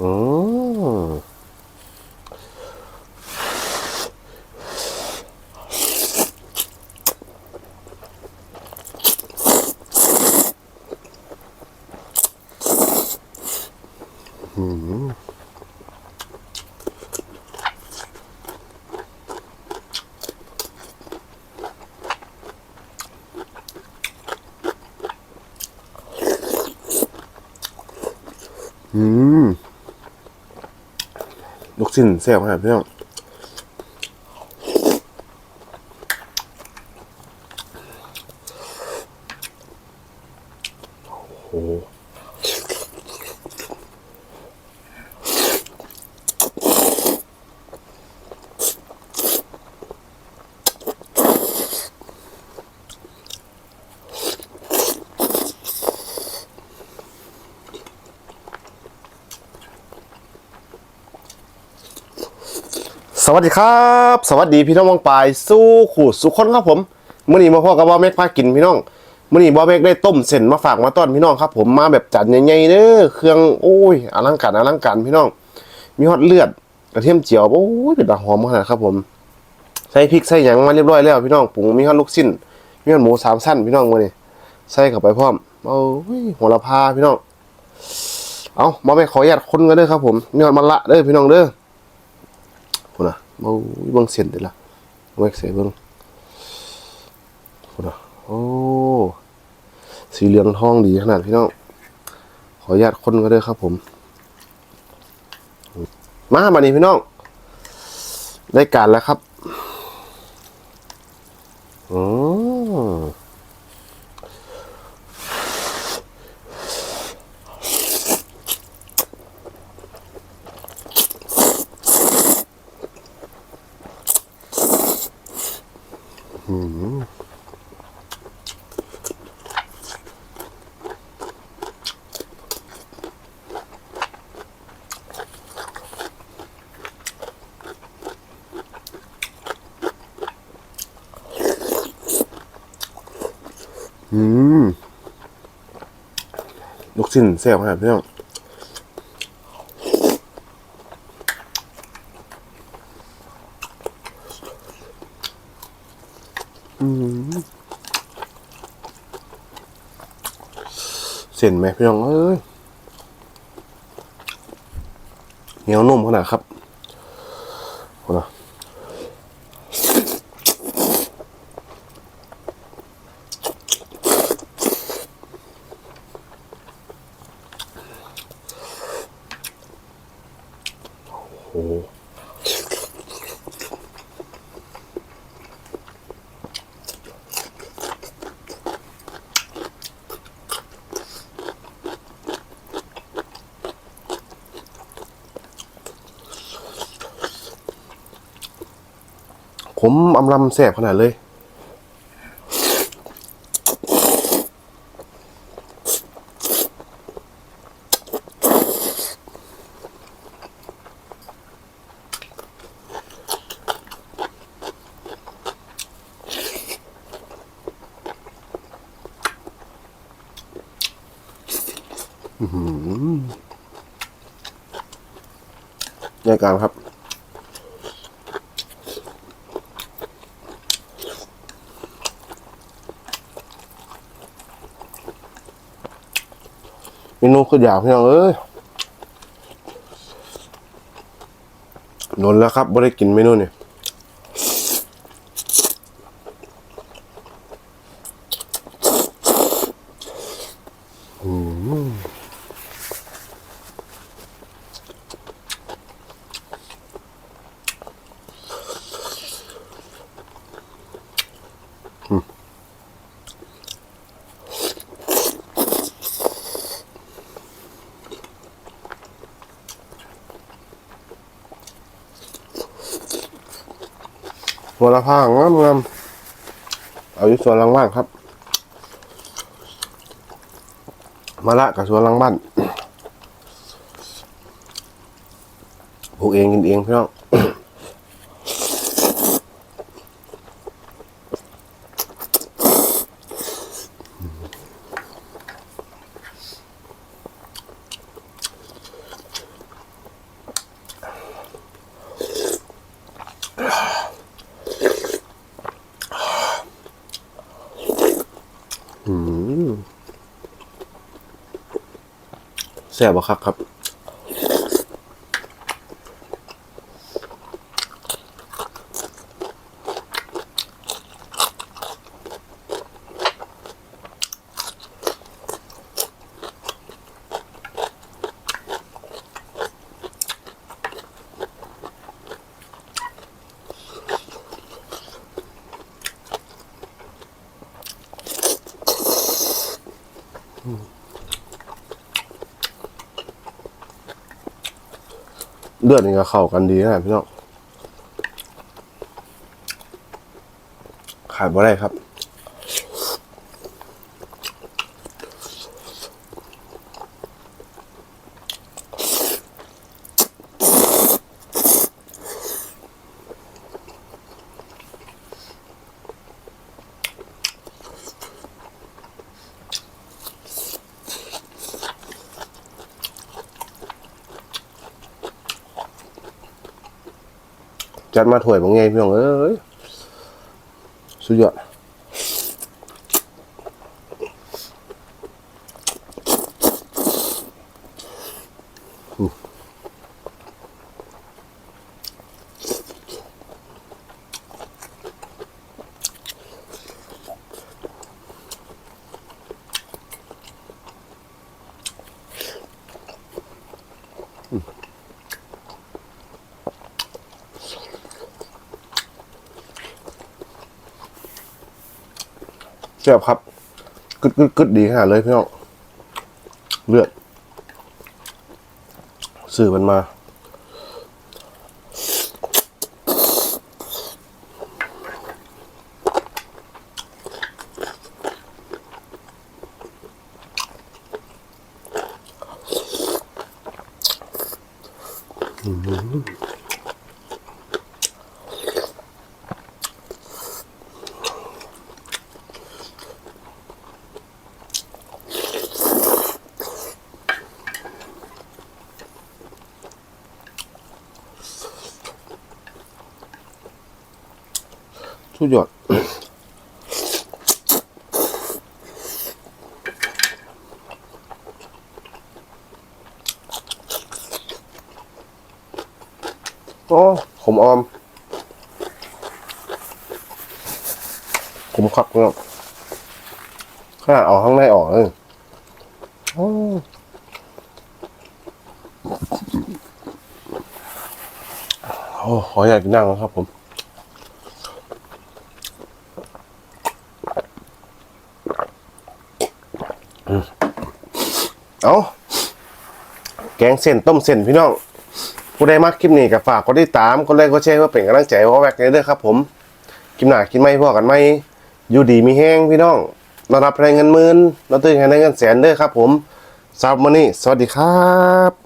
อืมอื มอืมลูกชิ้นแซ่บขนาดพี่น้องโอ้โห สวัสดีครับ สวัสดีพี่น้องวงปลายสู้ขู่สุขคนครับผมมื่อนี้มาพ่อกับบ่าเมกพากินพี่น้องมื่อนี้บ่าเมกได้ต้มเส้นมาฝากมาต้อนพี่น้องครับ ผมมาแบบจานใหญ่ๆเด้อเครื่องโอ้ยอลังการอลังการพี่น้อง มีฮอตเลือดกระเทียมเจียวโอ้ยเป็นตาหอมขนาดครับ ผมใส่พริกใส่หยังมาเรียบร้อยแล้วพี่น้องปรุงมีฮอตลูกชิ้นมีฮอตหมูสามสั้นพี่น้องมื้อนี้ใส่เข้าไปพร้อมโอ้ยโหระพาพี่น้องเอาบ่าเมกขออนุญาตคนกันเด้อครับผมมีฮอตมะละเด้อพี่น้องเด้อ พุ่นน่ะโอ้ยเบิ่งเส้นเด้ล่ะเว็กเส้นเบิ่งพุ่นน่ะโอ้สีเหลืองทองดีขนาดพี่น้องขออนุญาตคนก็ได้ครับผม มาบัดนี้พี่น้องได้การแล้วครับ อืม อืมลูกชิ้นแซ่บขนาดพี่อง ส้นไหมพี่น้องเอ้ยเหนียวนุ่มขนาดครับโอ้นะโอ้ มอำลำแซ่บขนาดเลย อืมในการครับ มนูคืออยากพี่น้องเอ้ยนนแล้วครับไม่ได้กินเมนูนี่ย หัวละพางงามงามเอาอยู่ส่วนหลังบ้านครับ มาละกับส่วนหลังบ้านปลูกเองกินเองพี่น้อง อ แซ่บบ่ครับครับ เลือดนี่ก็เข้ากันดีนะพี่น้องขาดบ่ได้ครับ จัดมาถ้วยบางไงพี่น้องเอ้ยสุดยอดอืม แซ่บครับกึดกึดกึดดีขนาดเลยพี่น้องเลือดสื่อมันมา สุดยอดโอ้ขมออมขมคักเนาะขนาดเอาข้างในออกเลยโอ้โอ้ขออยากกินนั่งแล้วครับผม เอาแกงเส้นต้มเส้นพี่น้อง ผู้ใดมักคลิปนี้ก็ฝากกดติดตามกดไลค์กดแชร์เพื่อเป็นกำลังใจว่าแวกในเด้อครับ ผมคลิปหน้ากินไม่พอกันไหมอยู่ดีมีแห้งพี่น้องเรารับแรงเงินหมื่นเราตื่นให้ได้เงินแสนเด้อครับ ผมสำหรับวันนี้ สวัสดีครับ